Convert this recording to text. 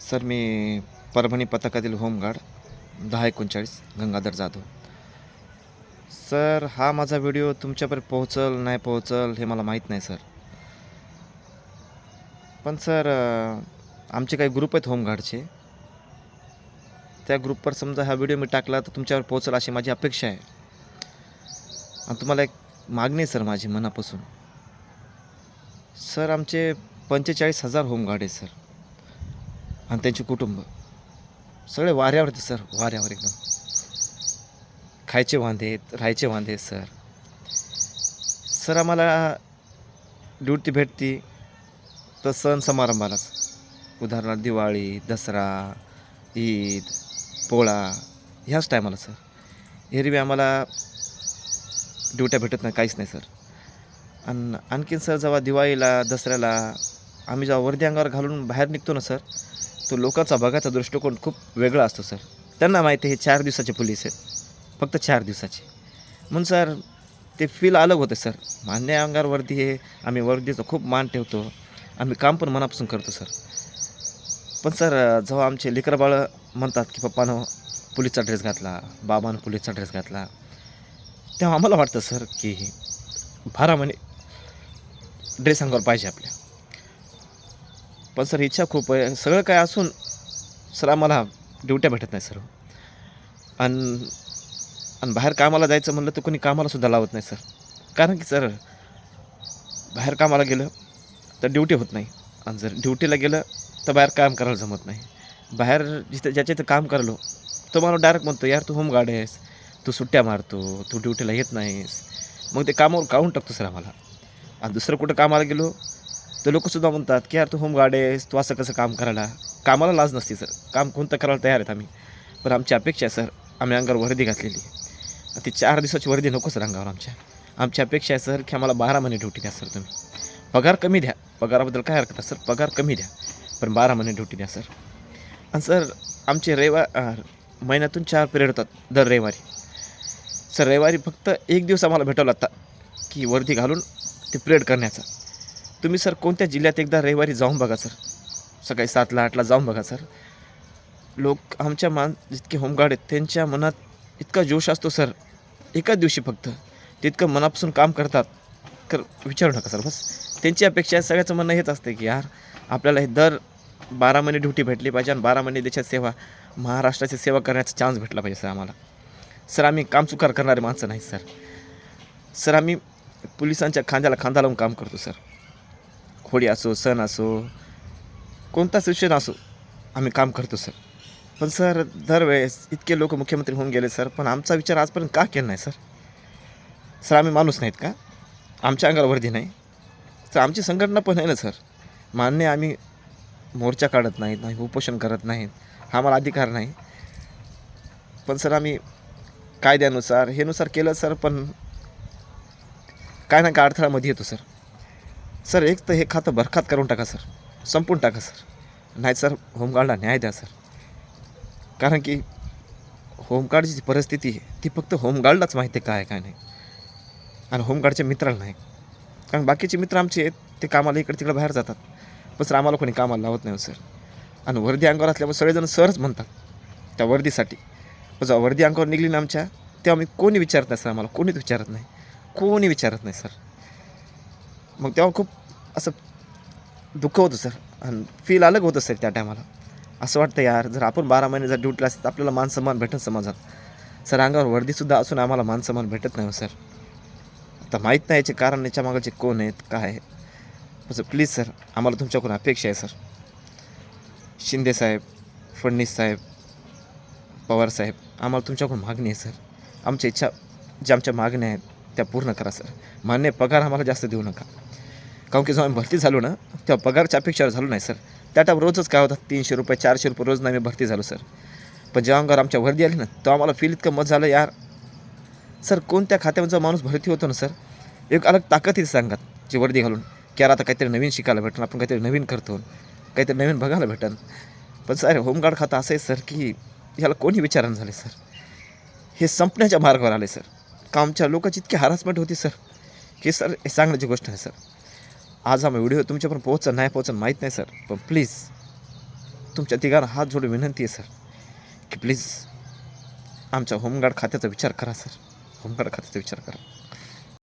Sir मी परभणी पथकातील home guard दहा एकोणचाळीस गंगाधर जाधव. सर हा माझा व्हिडिओ तुमच्यापर्यंत पोहोचल नाही पोहोचल हे मला माहीत नाही सर. पण सर आमचे काही ग्रुप आहेत होमगार्डचे. त्या ग्रुपवर समजा हा व्हिडिओ मी टाकला तर तुमच्यावर पोहोचल अशी माझी अपेक्षा आहे. आणि तुम्हाला एक मागणी आहे सर माझी मनापासून. सर आमचे पंचेचाळीस हजार होमगार्ड आहेत सर. आणि त्यांचे कुटुंब. सगळे वाऱ्यावरती सर वाऱ्यावर एकदम. खायचे वांदे आहेत राहायचे वांदे आहेत सर. सर आम्हाला ड्युटी भेटती. तर सण समारंभालाच. उदाहरणार्थ दिवाळी दसरा ईद पोळा ह्याच टायमाला सर. एरवी आम्हाला ड्युट्या भेटत नाही काहीच नाही सर. आणि आणखीन सर जेव्हा दिवाळीला दसऱ्याला आम्ही जेव्हा वर्दी अंगावर घालून बाहेर निघतो ना सर तो लोकांचा बघायचा दृष्टिकोन खूप वेगळा असतो सर. त्यांना माहिती आहे हे चार दिवसाचे पोलीस आहेत. फक्त चार दिवसाचे. म्हणून सर ते फील अलग होतं सर. मान्य अंगार वर्दी हे आम्ही वर्दीचा खूप मान ठेवतो. आम्ही काम पण मनापासून करतो सर. पण सर जेव्हा आमचे लेकरं बाळं म्हणतात की पप्पानं पोलीसचा ड्रेस घातला बाबानं पोलीसचा ड्रेस घातला. तेव्हा आम्हाला वाटतं सर की बारा महिने ड्रेस अंगावर पाहिजे आपल्या. पण सर इच्छा खूप आहे. सगळं काय असून सर आम्हाला ड्युट्या भेटत नाही सर. आणि आणि बाहेर कामाला जायचं म्हणलं तर कोणी कामालासुद्धा लावत नाही सर. कारण की सर बाहेर कामाला गेलं तर ड्युटी होत नाही. आणि जर ड्युटीला गेलं तर बाहेर काम करायला जमत नाही. बाहेर जिथं ज्याच्या इथं काम करलो तो मला डायरेक्ट म्हणतो यार तू होमगार्ड आहेस. तू सुट्ट्या मारतो. तू ड्युटीला येत नाहीस. मग ते कामावर काढून टाकतो सर आम्हाला. आणि दुसरं कुठं कामाला गेलो तर लोकंसुद्धा म्हणतात की यार तू होमगार्ड आहेस तू असं कसं काम करायला? कामाला लाज नसते सर. काम कोणतं करायला तयार आहेत आम्ही? पण आमची अपेक्षा आहे सर. आम्ही अंगावर वर्दी घातलेली आहे. ती चार दिवसाची वर्दी नको सर अंगावर आमच्या. आमची अपेक्षा आहे सर की आम्हाला बारा महिने ड्युटी द्या सर तुम्ही. पगार कमी द्या. पगाराबद्दल काय हरकत आहे सर. पगार कमी द्या. पण बारा महिने ड्युटी द्या सर. आणि सर आमचे रविवार महिन्यातून चार पिरियड होतात दर रविवारी. सर रविवारी फक्त एक दिवस आम्हाला भेटावं आता की वर्दी घालून ते पिरियड करण्याचा. तुम्ही सर कोणत्या जिल्ह्यात एकदा रविवारी जाऊन बघा सर? सकाळी सातला आठला जाऊन बघा सर. लोक आमच्या मान जितके होमगार्ड आहेत त्यांच्या मनात इतका जोश असतो सर. एकाच दिवशी फक्त. तितकं मनापासून काम करतात. तर विचारू नका सर बस. त्यांची अपेक्षा सगळ्याचं म्हणणं हेच असते की यार आपल्याला हे दर बारा महिने ड्युटी भेटली पाहिजे आणि बारा महिने देशात सेवा महाराष्ट्राची सेवा करण्याचा चान्स भेटला पाहिजे सर आम्हाला. सर आम्ही काम चुकार करणारे माणसं नाही सर. सर आम्ही पोलिसांच्या खांद्याला खांदा लावून काम करतो सर. होळी असो सण असो कोणताच विषय असो आम्ही काम करतो सर. पण सर दरवेळेस इतके लोक मुख्यमंत्री होऊन गेले सर. पण आमचा विचार आजपर्यंत का केला नाही सर? सर आम्ही माणूस नाहीत का? आमच्या अंगावर वर्दी नाही. तर आमची संघटना पण आहे ना सर. मान्य आम्ही मोर्चा काढत नाहीत नाही उपोषण करत नाहीत. हा मला अधिकार नाही. पण सर आम्ही कायद्यानुसार हेनुसार केलं सर. पण काय ना काय अडथळामध्ये येतो सर. सर एक तर हे खातं बरखात करून टाका सर. संपून टाका सर. नाही सर होमगार्डला न्याय द्या सर. कारण की होमगार्डची जी परिस्थिती आहे ती फक्त होमगार्डलाच माहिती आहे काय काय नाही. आणि होमगार्डच्या मित्राला नाही. कारण बाकीचे मित्र आमचे आहेत ते कामाला इकडे तिकडे बाहेर जातात. पण सर आम्हाला कोणी कामाला लावत नाही हो, सर. आणि वर्दी अंगावर असल्यामुळे सगळेजण सरच म्हणतात त्या वर्दीसाठी. पण जेव्हा वर्दी अंगावर निघली ना आमच्या तेव्हा आम्ही कोणी विचारत नाही सर आम्हाला कोणीच विचारत नाही. कोणी विचारत नाही सर. मग तेव्हा खूप असं दुःख होतं सर. आणि फील अलग होतं सर त्या टायमाला असं वाटतं यार जर आपण बारा महिने जर ड्युटीला असेल तर आपल्याला मानसन्मान भेटत समाजात. सर अंगावर वर्दीसुद्धा असून आम्हाला मानसन्मान भेटत नाही हो सर. आता माहीत नाही याचे कारण याच्या मागाचे कोण आहेत काय आहे पण सर प्लीज सर आम्हाला तुमच्याकडून अपेक्षा आहे सर. शिंदे साहेब फडणीस साहेब पवार साहेब आम्हाला तुमच्याकडून मागणी आहे सर. आमच्या इच्छा ज्या आमच्या मागण्या आहेत त्या पूर्ण करा सर. मान्य पगार आम्हाला जास्त देऊ नका. काऊन की जेव्हा आम्ही भरती झालो ना तेव्हा पगारच्या अपेक्षावर झालो नाही सर. त्या टाईम रोजच काय होतात तीनशे रुपये चारशे रुपये रोज आम्ही भरती झालो सर. पण जेव्हा अंगावर आमच्या वर्दी आली ना तेव्हा आम्हाला फील इतकं मत झालं यार. सर कोणत्या खात्यामध्ये जो माणूस भरती होतो ना सर एक अलग ताकद येते सांगत जी वर्दी घालून. की यार आता काहीतरी नवीन शिकायला भेटन आपण काहीतरी नवीन करतो काहीतरी नवीन बघायला भेटन. पण सर होमगार्ड खातं असं आहे सर की ह्याला कोणी विचारण झाले सर? हे संपण्याच्या मार्गावर आले सर. का आमच्या लोकांची इतकी हरासमेंट होती सर? की सर हे सांगण्याची गोष्ट आहे सर. आज हा व्हिडिओ तुमच्यापर्यंत पोहोचन नाही पोहोचन माहीत नाही सर. पण प्लीज तुमच्या तिघांना हात जोडून विनंती आहे सर की प्लीज आमच्या होमगार्ड खात्याचा विचार करा सर. होमगार्ड खात्याचा विचार करा.